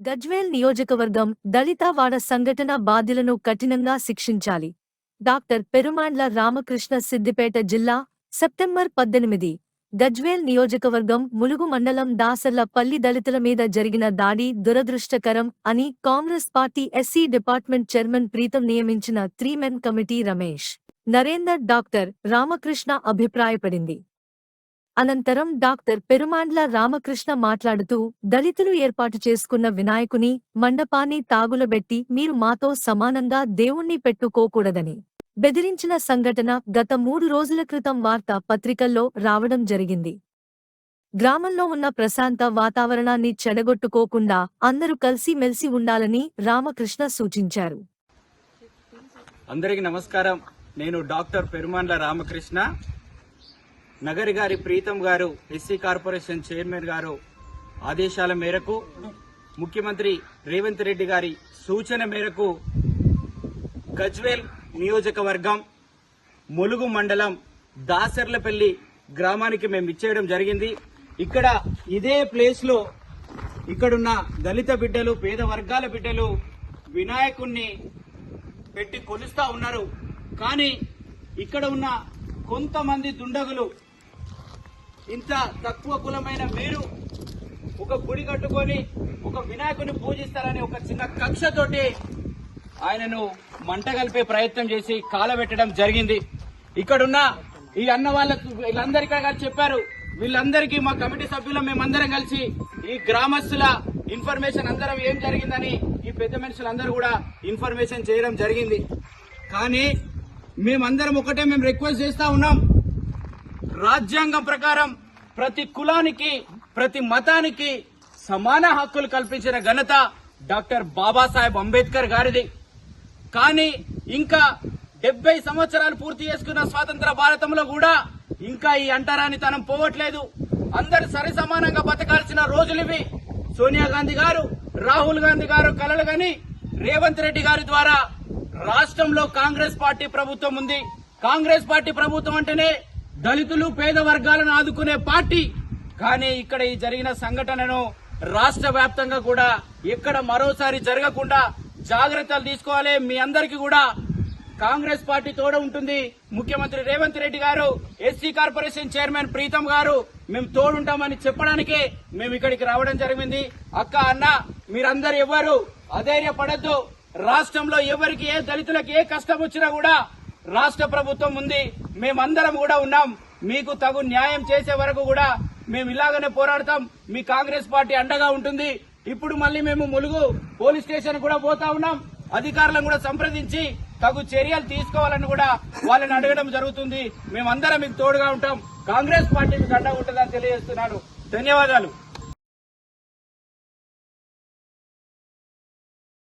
గజ్వేల్ నియోజకవర్గం దళితవాడ సంఘటన బాధ్యులను కఠినంగా శిక్షించాలి. డాక్టర్ పెరుమాండ్ల రామకృష్ణ సిద్దిపేట జిల్లా సెప్టెంబర్ పద్దెనిమిది. గజ్వేల్ నియోజకవర్గం ములుగు మండలం దాసర్లపల్లి దళితుల మీద జరిగిన దాడి దురదృష్టకరం అని Congress party SC department chairman Pritam నియమించిన three men committee Ramesh. Narender doctor Ramakrishna అభిప్రాయపడింది. అనంతరం డాక్టర్ పెరుమాండ్ల రామకృష్ణ మాట్లాడుతూ దళితులు ఏర్పాటు చేసుకున్న వినాయకుని మండపాన్ని తాగులబెట్టి మీరు మాతో సమానంగా దేవుణ్ణి పెట్టుకోకూడదని. బెదిరించిన సంఘటన గత మూడు రోజుల క్రితం వార్తా పత్రికల్లో రావడం జరిగింది. గ్రామంలో ఉన్న ప్రశాంత వాతావరణాన్ని చెడగొట్టుకోకుండా అందరూ కలిసి మెలిసి ఉండాలని రామకృష్ణ సూచించారు. అందరికీ నమస్కారం. నేను డాక్టర్ పెరుమాండ్ల రామకృష్ణ. నగరి గారి ప్రీతం గారు ఎస్సీ కార్పొరేషన్ చైర్మన్ గారు ఆదేశాల మేరకు ముఖ్యమంత్రి రేవంత్ రెడ్డి గారి సూచన మేరకు గజ్వేల్ నియోజకవర్గం ములుగు మండలం దాసర్లపల్లి గ్రామానికి మేము ఇచ్చేయడం జరిగింది. ఇక్కడ ఇదే ప్లేస్లో ఇక్కడున్న దళిత బిడ్డలు పేద వర్గాల బిడ్డలు వినాయకుణ్ణి పెట్టి కొలుస్తా ఉన్నారు. కానీ ఇక్కడ ఉన్న కొంతమంది దుండగులు ఇంత తక్కువ కులమైన మీరు ఒక గుడి కట్టుకొని ఒక వినాయకుని పూజిస్తారని ఒక చిన్న కక్షతోటి ఆయనను మంట కలిపే ప్రయత్నం చేసి కాలబెట్టడం జరిగింది. ఇక్కడున్న ఈ అన్న వాళ్ళకు వీళ్ళందరికీ కలిసి చెప్పారు. వీళ్ళందరికీ మా కమిటీ సభ్యులు మేమందరం కలిసి ఈ గ్రామస్తుల ఇన్ఫర్మేషన్ అందరం ఏం జరిగిందని ఈ పెద్ద మనుషులందరూ కూడా ఇన్ఫర్మేషన్ చేయడం జరిగింది. కానీ మేమందరం ఒకటే మేము రిక్వెస్ట్ చేస్తా ఉన్నాం. రాజ్యాంగం ప్రకారం ప్రతి కులానికి ప్రతి మతానికి సమాన హక్కులు కల్పించిన ఘనత డాక్టర్ బాబాసాహెబ్ అంబేద్కర్ గారిది. కానీ ఇంకా డెబ్బై సంవత్సరాలు పూర్తి చేసుకున్న స్వాతంత్ర భారతంలో కూడా ఇంకా ఈ అంటరానితనం పోవట్లేదు. అందరు సరి సమానంగా బతకాల్సిన రోజులు ఇవి. సోనియా గాంధీ గారు రాహుల్ గాంధీ గారు కలలు గని రేవంత్ రెడ్డి గారి ద్వారా రాష్ట్రంలో కాంగ్రెస్ పార్టీ ప్రభుత్వం ఉంది. కాంగ్రెస్ పార్టీ ప్రభుత్వం అంటేనే దళితులు పేద వర్గాలను ఆదుకునే పార్టీ. కానీ ఇక్కడ ఈ జరిగిన సంఘటనను రాష్ట్ర వ్యాప్తంగా కూడా ఎక్కడ మరోసారి జరగకుండా జాగ్రత్తలు తీసుకోవాలి. మీ అందరికీ కూడా కాంగ్రెస్ పార్టీ తోడ ఉంటుంది. ముఖ్యమంత్రి రేవంత్ రెడ్డి గారు ఎస్సీ కార్పొరేషన్ చైర్మన్ ప్రీతం గారు మేము తోడుంటామని చెప్పడానికే మేము ఇక్కడికి రావడం జరిగింది. అక్క అన్న మీరందరు ఎవ్వరు అధైర్యపడద్దు. రాష్ట్రంలో ఎవరికి ఏ దళితులకు ఏ కష్టం వచ్చినా కూడా రాష్ట్ర ప్రభుత్వం ఉంది మేమందరం కూడా ఉన్నాం. మీకు తగు న్యాయం చేసే వరకు కూడా మేము ఇలాగనే పోరాడతాం. మీ కాంగ్రెస్ పార్టీ అండగా ఉంటుంది. ఇప్పుడు మళ్ళీ మేము ములుగు పోలీస్ స్టేషన్ కూడా పోతా ఉన్నాం. అధికారులను కూడా సంప్రదించి తగు చర్యలు తీసుకోవాలని కూడా వాళ్ళని అడగడం జరుగుతుంది. మేమందరం మీకు తోడుగా ఉంటాం. కాంగ్రెస్ పార్టీ మీకు అండగా ఉంటుందని తెలియజేస్తున్నాను. ధన్యవాదాలు.